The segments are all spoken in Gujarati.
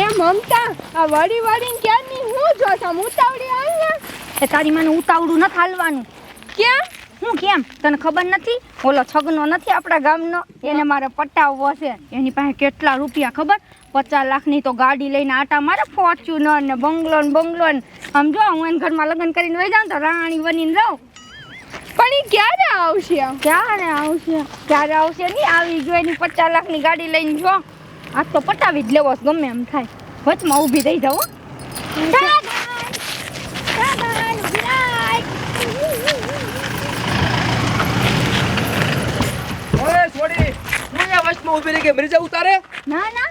એ મમતા આ વળી વળીને ક્યારની હું જોતા ઉતાવળી આવી એ તારી મને ઉતાવળું નથી હાલવાનું. કેમ હું કેમ? તને ખબર નથી? ઓલો છગનો નથી આપણા ગામનો? એને મારે પટાવવો છે. એની પાસે કેટલા રૂપિયા ખબર? પચાસ લાખની તો ગાડી લઈને આટા મારે ફોર્ચ્યુનર ને બંગલો ને બંગલો ને. આમ જો હું એને ઘરમાં લગ્ન કરીને વહી જાઉં તો રાણી બનીને રહું. પણ એ ક્યારે આવશે ક્યારે આવશે? ક્યારે આવશે નહીં? આવી જો એની પચાસ લાખની ગાડી લઈને જો. આજ તો પટાવી જ લેવો ગમે એમ થાય. વચમાં ઊભી થઈ જાવ ઊભી રહી કે મરી જાઉં તારે? ના ના.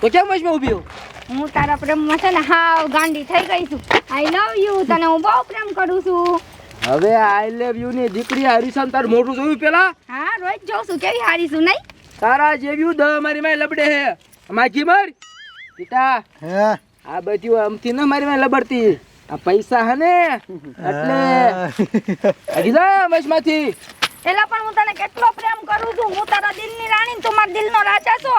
તો કેમ વચમાં ઊભી હો? હું તારા પ્રેમમાં છે ને હાવ ગાંડી થઈ ગઈ છું. આઈ લવ યુ તને હું બહુ પ્રેમ કરું છું. હવે આઈ લવ યુ ની દીકરી હરીશન તાર મોઢું જોયું પેલા? હા રોજ જોઉં છું. કેવી હારી છું નહીં? તારા જેવ્યું દ મારી માં લબડે હે. માખી મર. પિતા હે? આ બધું આમથી ન મારી માં લબડતી. આ પૈસા હે ને. એટલે આગી જા એલા પણ હું તને કેટલો પ્રેમ કરું છું? હું તારા દિલની રાણી ને તું મારા દિલનો રાજા છો.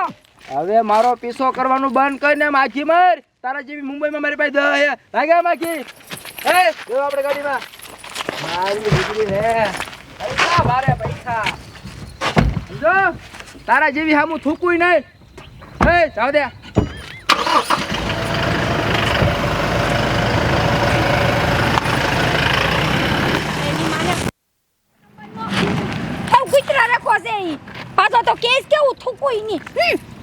હવે મારો પીસો કરવાનું બંધ કરીને માખી મર. તારા જેવી મુંબઈમાં મારી પાસે દ હે. ભાગ્યા માખી? હે? જો આપણે ગાડીમાં? મારી દીકરી હે. પૈસા ભારે પૈસા. સમજો? તારા જેવી હામું થૂકું નહીં. હે જાવ દે. કુતરા રાખો છે ઈ. પાછો તો કેસ કેવું થૂકુય નહીં.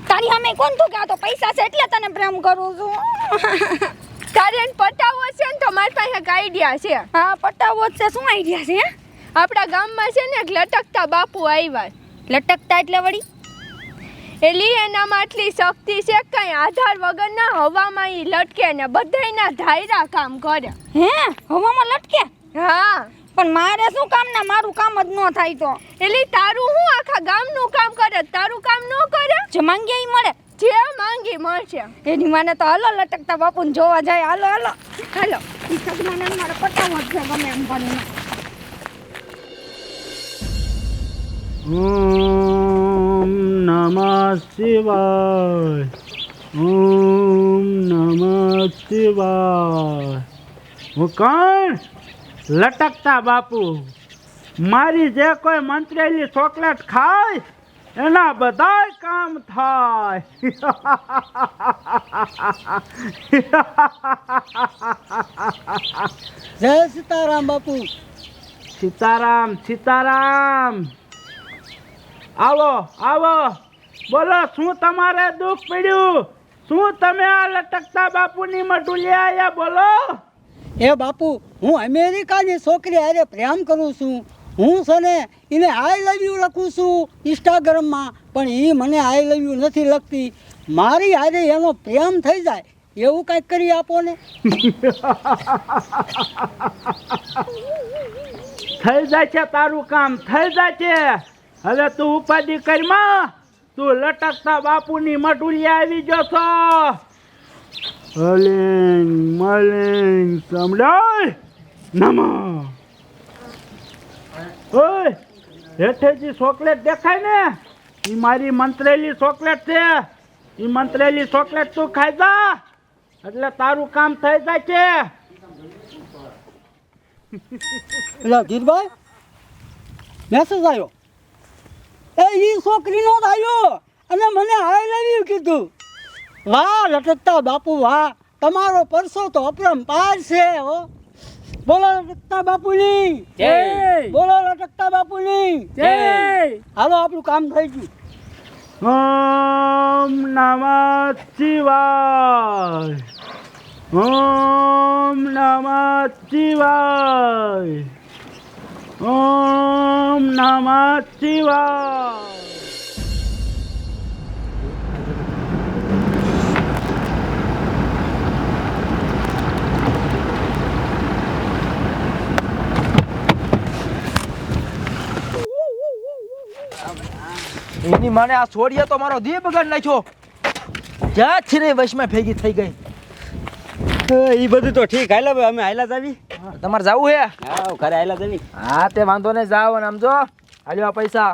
તારી સામે કોણ થૂકે? આ તો પૈસા છે એટલે તને પ્રેમ કરું છું. તારે એને પટાવવો છે ને તો મારી પાસે એક આઈડિયા છે. હા પટાવો છે. શું આઈડિયા છે હે? આપણા ગામમાં છે ને એક લટકતા બાપુ આવ્યા લટકતા એટલે વળી? એલી એનામાં આટલી શક્તિ છે કઈ? આધાર વગરના હવામાં ઈ લટકે ને બધાયના ધાયરા કામ કરે. હે? હવામાં લટકે? હા. પણ મારે શું કામ ને? મારું કામ જ ન થાય તો. એલી તારું હું આખા ગામનું કામ કરે? તારું કામ ન કરે? જે માંગે ઈ મળે. જે માંગી મળશે. એની માને તો હાલો લટકતા બાપુને જોવા જાય. હાલો હાલો. હાલો. ઈ સગમાને મારે પટાવો જ છે ગમે એમ કરીને ઓમ નમઃ શિવાય. ઓમ નમઃ શિવાય. હું કોણ? લટકતા બાપુ મારી જે કોઈ મંત્રેલી ચોકલેટ ખાય એના બધાય કામ થાય. જય સીતારામ બાપુ. સીતારામ સીતારામ. આવો આવો. બોલો શું તમારે દુઃખ પડ્યું? શું તમે આ લટકતા બાપુની મઢું લઈ આવ્યા બોલો. એ બાપુ હું અમેરિકાની છોકરી હારે પ્રેમ કરું છું. હું છે ને એને આઈ લવ યુ લખું છું ઇન્સ્ટાગ્રામમાં પણ એ મને આઈ લવ યુ નથી લખતી. મારી હારે એનો પ્રેમ થઈ જાય. એવું કંઈક કરી આપો ને. થઈ જાય છે તારું કામ થઈ જાય છે. હવે તું ઉપાધિ કરમાં, તું લટકતા બાપુની મટુલી આવી ગયો છો. હલિંગ મલિંગ સમડાય. નમ. ઓય હેઠેજી ચોકલેટ દેખાય ને? એ મારી મંત્રેલી ચોકલેટ છે. એ મંત્રેલી ચોકલેટ તું ખાઈ જા. એટલે તારું કામ થઈ જાય છે ધીરભાઈ મેસેજ આવ્યો. એ એ છોકરીનો જ આવ્યો અને મને આઈ લેવી કીધું. વાહ લટકતા બાપુ વાહ. તમારો પરસો તો અપરંપાર છે હો. બોલો લટકતા બાપુની. જય. બોલો લટકતા બાપુની. જય. હાલો આપણું કામ થઈ ગયું. ઓમ નમઃ શિવાય. ઓમ નમઃ શિવાય. ઓમ નમઃ શિવાય. એની માને આ છોડીએ તો મારો દીપ બગાડ નાખ્યો. જ્યાં છે ને વશમાં ભેગી થઈ ગઈ? એ બધું તો ઠીક હાલો ભાઈ અમે હાયલા જ આવી તમારે જાવું હે? ઘરે આવેલા જ હા તે વાંધો નહીં જાઓ અને આમ જો હાલ્યો આ પૈસા.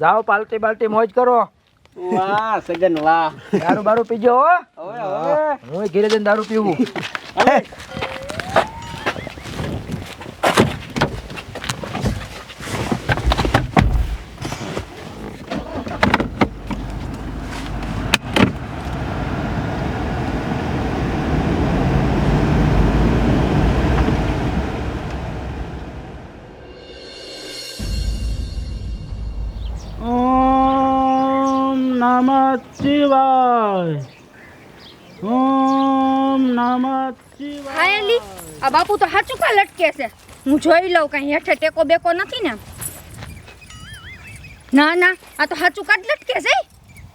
જાઓ પાલટી બાલટી મોજ કરો. વાહ સગન વાહ. દારૂ બારૂ પીજો હો. હવે હવે. હું ઘેરે જઈને દારૂ પીવું. શિવાય। ઓમ નમઃ શિવાય। હા એલી આ બાપુ તો હાચું કા લટકે છે? હું જોઈ લઉં કઈ હેઠે ટેકો બેકો નથી ને. ના ના આ તો હાચું કાટ લટકે છે?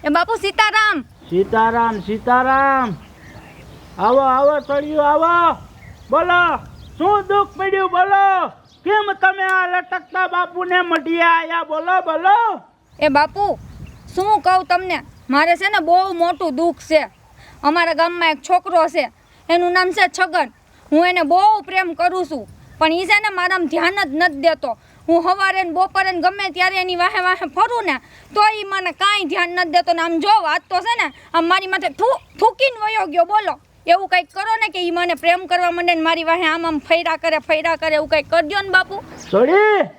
એ બાપુ સીતારામ. સીતારામ સીતારામ. આવો આવો તળિયું આવો. બોલો શું દુઃખ પડ્યું બોલો? કેમ તમે આ લટકતા બાપુને મઢિયા આયા? બોલો બોલો. એ બાપુ શું કહું તમને? મારે છે ને બહુ મોટું દુઃખ છે. અમારા ગામમાં એક છોકરો છે, એનું નામ છે છગન. હું એને બહુ પ્રેમ કરું છું, પણ એ છે ને મારામાં ધ્યાન જ નથી દેતો. હું સવારે ને બપોરે ને ગમે ત્યારે એની વાહે વાહે ફરું ને, તો એ મને કાંઈ ધ્યાન નથી દેતો. ને આમ જો વાત તો છે ને, આમ મારી માથે થૂકીને વયો ગયો, બોલો. એવું કંઈક કરો ને કે એ મને પ્રેમ કરવા માંડે ને મારી વાહે આમ આમ ફૈરા કરે ફૈરા કરે, એવું કંઈક કરજો ને બાપુ. છોડી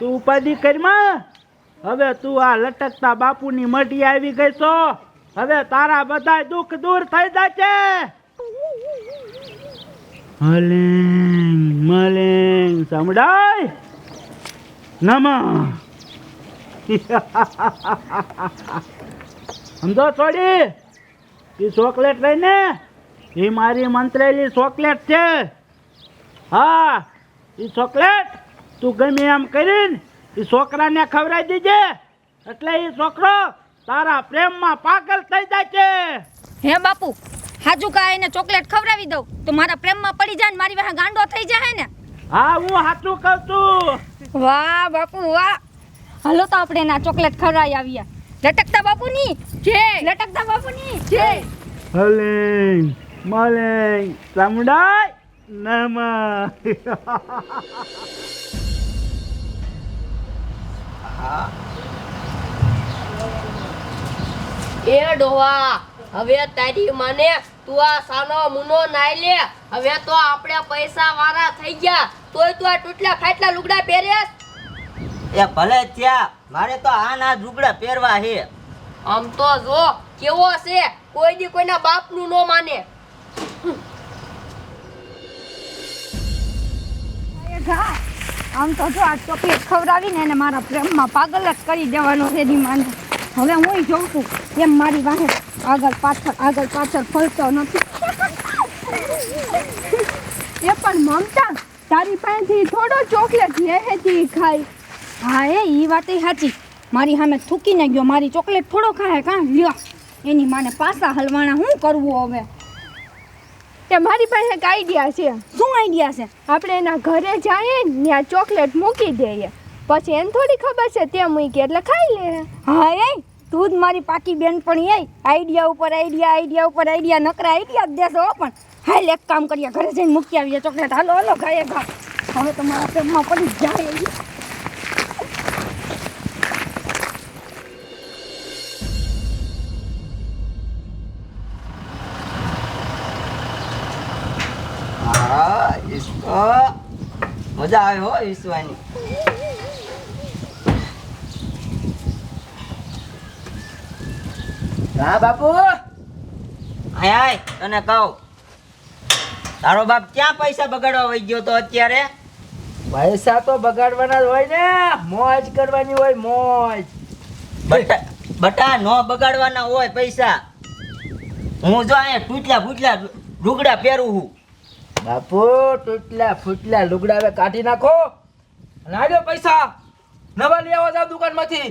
તું ઉપાધિ કરમાં હવે તું આ લટકતા બાપુની મઢી આવી ગઈ છો. હવે તારા બધા દુઃખ દૂર થઈ જશે. મલિંગ, મલેંગ સમડાય નમા. સમજો છોડી એ ચોકલેટ લઈને? એ મારી મંત્રેલી ચોકલેટ છે. હા એ ચોકલેટ તું ગમે એમ કરીને એ છોકરાને ખવડાવી દીજે. એટલે એ છોકરો તારા પ્રેમમાં પાગલ થઈ જાય છે હે બાપુ હાજુ કા એને ચોકલેટ ખવડાવી દઉં? તો મારા પ્રેમમાં પડી જાય ને મારી વાહે ગાંડો થઈ જાય ને? હા હું સાચું કહું છું. વાહ બાપુ વાહ. હાલો તો આપણે એના ચોકલેટ ખવડાવી આવ્યા લટકતા બાપુની? જય. લટકતા બાપુની? જય. હલે મલે સમડાય નમ. એ ડોહા હવે તારી મને તું આ સાનો મુનો નાઈ લે. હવે તો આપણે પૈસા વાળા થઈ ગયા. તોય તું આ તૂટલા ફાટલા લુગડા પહેરે એ ભલે ત્યાં મારે તો આ ના લુગડા પહેરવા હે. આમ તો જો કેવો છે? કોઈ દી કોઈના બાપનું નો માને. ઘા આમ તો જો આ ચોકલેટ ખવડાવીને એને મારા પ્રેમમાં પાગલ જ કરી દેવાનો છે એની હવે હું જોઉં છું, એમ મારી વાહે આગળ પાછળ આગળ પાછળ ફરતો નથી. એ પણ મમતા, તારી પાસેથી થોડો ચોકલેટ લેહેથી ખાય હા એ એ વાતે સાચી. મારી સામે થૂકીને ગયો, મારી ચોકલેટ થોડો ખાય, કાં? લ્યો. એની માને પાસા હલવાણા શું કરવું હવે? તે મારી પાસે એક આઈડિયા છે. શું આઈડિયા છે? આપણે એના ઘરે જઈએ ત્યાં ચોકલેટ મૂકી દઈએ. પછી એને થોડી ખબર છે તે મૂકી, એટલે ખાઈ લે. હા એ તું જ મારી પાકી બેન પણ એ. આઈડિયા ઉપર આઈડિયા આઈડિયા ઉપર આઈડિયા નકરા આઈડિયા જ દેશો પણ. હાલ એક કામ કરીએ, ઘરે જઈને મૂકી આવીએ ચોકલેટ. હાલો હાલો, ખાઈએ ખા હવે મારા પેટમાં પડી જાય. મજા આવે હો ઈસવાની. હા બાપુ? આય આય તને કહું. તારો બાપ ક્યાં પૈસા બગાડવા વહી ગયો તો અત્યારે? પૈસા તો બગાડવાના જ હોય ને. મોજ કરવાની હોય મોજ. બટા બટા નો બગાડવાના હોય પૈસા. હું જો અહીંયા તૂટલા ફૂટલા રૂગડા પહેરું છું બાપુ તૂટલા ફૂટલા લુગડા હવે કાઢી નાખો. લાવ્યો પૈસા. નવા લઈ આવો જાવ દુકાનમાંથી.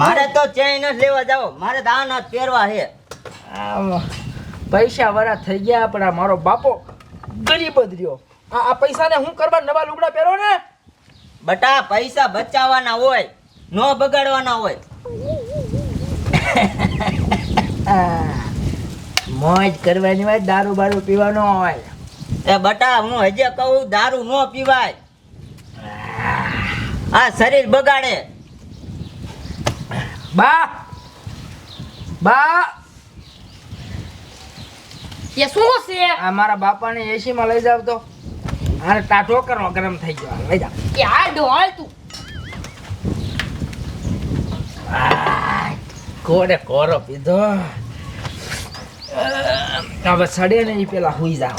મારે તો ચેન જ લેવા જાવ મારે તો આ જ પહેરવા છે. પૈસા વરા થઈ ગયા પણ આ મારો બાપો. ગરીબ જ રહ્યો. આ આ પૈસાને હું કરવા નવા લુગડા પહેરો ને? બટા પૈસા બચાવવાના હોય નો બગાડવાના હોય. મોજ કરવાની હોય દારૂ બારૂ પીવાનો હોય. એ બટા હું હજે કહું દારૂ નો પીવાય આ શરીર બગાડે બા બા એ શું છે આ મારા બાપાને એસી માં લઈ જાવ તો અને ટાટો કરો ગરમ થઈ ગયો હાલ, લઈ જાવ કે આ ડોહાલ તું કોડે કોરો પીધો હવે સડે ને એ પેલા હુઈ જાવ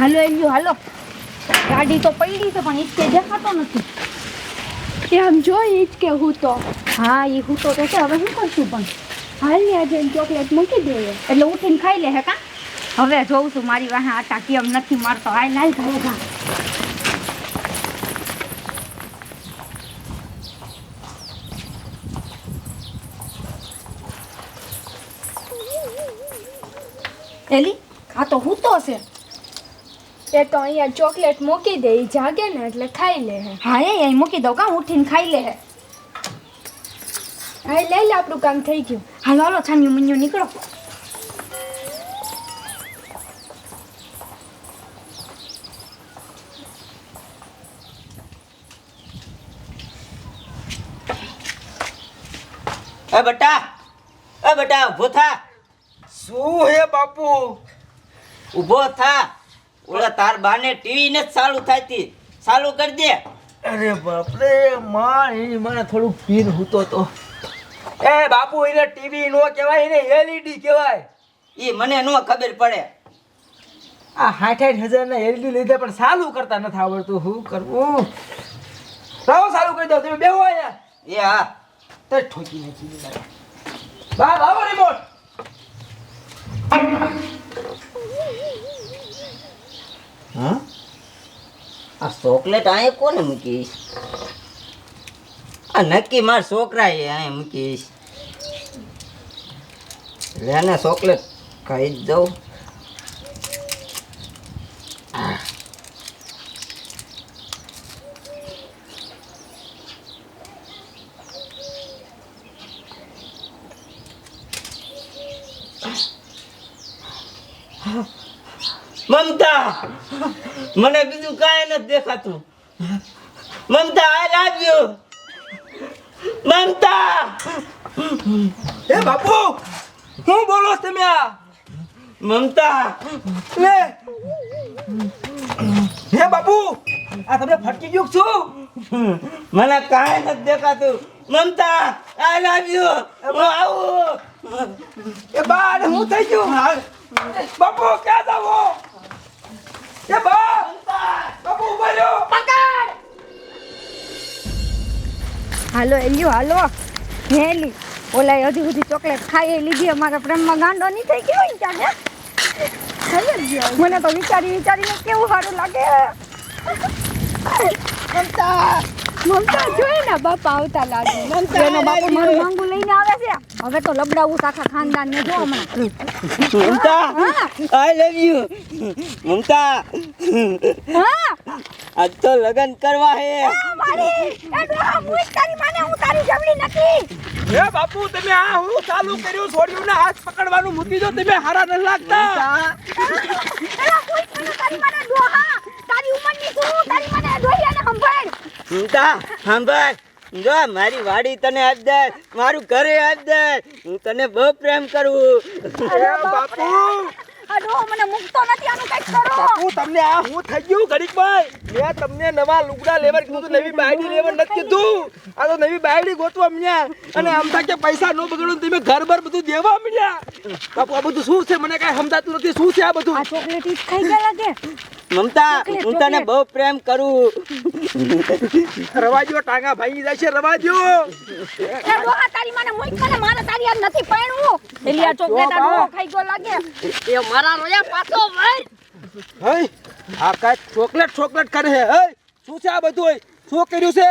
હાલો એલ્યો હાલો. ગાડી તો પડી છે પણ ઈચકે દેખાતો નથી. એમ જોઈ જ કે હું તો. હા એ હું તો છે હવે શું કરશું પણ? હાલ ને આજે ચોકલેટ મૂકી દઈએ એટલે ઉઠીને ખાઈ લે હે કા? હવે જોઉં છું મારી વાહે આટા કેમ નથી મારતો. હાલ હાલ ઘરે જા એલી આ તો હું તો છે. એ તો અહીંયા ચોકલેટ મૂકી દે એ જાગે ને એટલે ખાઈ લે હે. હા એ અહીં મૂકી દઉં. કાં ઉઠીને ખાઈ લે હે? હા લઈ લે આપણું કામ થઈ ગયું. હાલો હાલો છાન્યું મુન્યું નીકળો. એ બટા એ બટા ઊભો થા. શું હે બાપુ? ઊભો થા. ઓલા તાર બાને ટીવી ને ચાલુ થાતી ચાલુ કરી દે. અરે બાપરે માં એની મને થોડું પીન હૂતો તો. એ બાપુ એને ટીવી નો કહેવાય એને એલઈડી કહેવાય. એ મને નો ખબર પડે. આ સાઠ આઠ હજારના એલઈડી લીધે પણ ચાલુ કરતા નથી આવડતું. શું કરવું લાવો ચાલુ કરી દો. તમે બેહો અહીંયા. એ હા. તો ઠોકી નાખી બા આવો રિમોટ હા? આ ચોકલેટ અહીંયા કોને મૂકીશ? આ નક્કી માર છોકરા એ અહીંયા મૂકીશ લેને ચોકલેટ ખાઈ જ દઉં મમતા મને બીજું કાંઈ નથી દેખાતું. મમતા આઈ લવ યુ મમતા. એ બાપુ શું બોલો તમે આ? મમતા. લે હે બાપુ આ તમને ફટકી ગયું છું મને કાંઈ નથી દેખાતું. મમતા આઈ લવ યુ હું આવું. એ બા હું થઈ ગયું. બાપુ ક્યાં જાવો એ બા! બાપુ ઊભા રહ્યો હાલો એલ્યુ હાલો. હેલી ઓલા હજી બધી ચોકલેટ ખાઈ એ લીધી. અમારા પ્રેમમાં ગાંડો નહીં થઈ ગયો હોય ત્યાં? મને તો વિચારી વિચારીને કેવું સારું લાગે. મમતા. મમતા જોઈ ને બાપા આવતા લાગે. મમતા એનો બાપુ મારું માંગુ લઈને આવે છે. હવે તો લબડાવું આખા ખાનદાન ને જો હમણાં. મમતા હા આઈ લવ યુ મમતા. હા. આજ તો લગન કરવા હે. મારી એ ડોહા હું તારી માને હું તારી જમણી નથી. હે બાપુ તમે આ હું ચાલુ કર્યું? છોડ્યું ને હાથ પકડવાનું મૂકી દો તમે હારા ન લાગતા. એલા કોઈ મને તારી માને ડોહા. તારી ઉંમરની છું તારી માને ડોહી અને સંભાળ. મમતા સાંભળ. જો મારી વાડી તને આપ દે મારું ઘરે આપ દે હું તને બહુ પ્રેમ કરું બાપુ અડો મને મુકતો નથી આનું કંઈક કરો બાપુ તમને આ હું થઈ ગયું? ઘડીક ભાઈ મેં તમને નવા લુગડા લેવા કીધું નવી બાયડી લેવા નથી કીધું. આ તો નવી બાયડી ગોતવા અમ્યા અને આમ થાય કે પૈસા નો બગડો તમે ઘર બર બધું દેવા અમ્યા બાપુ આ બધું શું છે? મને કઈ સમજાતું નથી. શું છે આ બધું? આ ચોકલેટ ખાઈ ગયા લાગે. મમતા હું તને બહુ પ્રેમ કરું. રવાજો ટાંગા ભાઈ જાય છે રવાજો. એ ડોહા તારી માને મૂક મને મારે તારી યાર નથી પરણવું એલી આ ચોકલેટ આ ખાઈ ગયો લાગે. એ મારા રોયા પાછો ભાઈ હઈ? આ કાંઈક ચોકલેટ ચોકલેટ કરે છે હઈ? શું છે આ બધું શું કર્યું છે?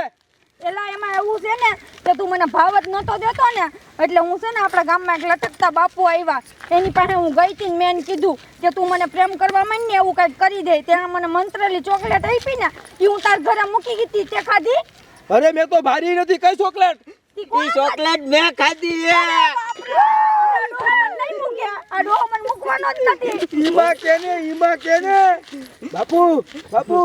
એલા એમાં એવું છે ને કે તું મને ભાવ જ નહોતો દેતો ને એટલે હું છે ને આપણા ગામમાં એક લટકતા બાપુ આવ્યા. એની પાસે હું ગઈ હતી મેં એને કીધું કે તું મને પ્રેમ કરવા માંડ ને એવું કંઈક કરી દે. ત્યાં મને મંત્રેલી ચોકલેટ આપી ને એ હું તાર ઘરે મૂકી ગઈ હતી તે ખાધી. અરે મેં તો ભારી નથી કઈ ચોકલેટ. ઈ ચોકલેટ મે ખાધી હે આ ડોહા મને નહીં મૂક્યા. આ ડોહો મને મૂકવાનો જ નથી. ઈમાં કેને? ઈમા કેને? બાપુ બાપુ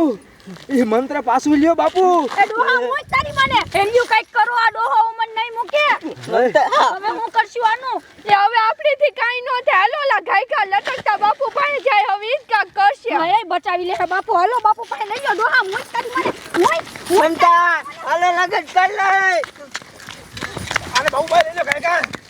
એ મંત્ર પાછું લ્યો બાપુ. એ ડોહા હું તારી મને. હેલ્યુ કંઈક કરો આ ડોહો મન નહીં મૂકે. હવે હું કરશું આનું? એ હવે આપણીથી કાંઈ ન થાય. હાલો ઓલા ગાયકા લટકતા બાપુ પાસે જાય. હવે ઈ કા કરશે. હે બચાવી લે. બાપુ હાલો બાપુ પાસે લઈ જાઓ ડોહા હું જ તારી મને. મોય જ- હાલો લગન કર લે આને બહુ બાર લેજો કાકા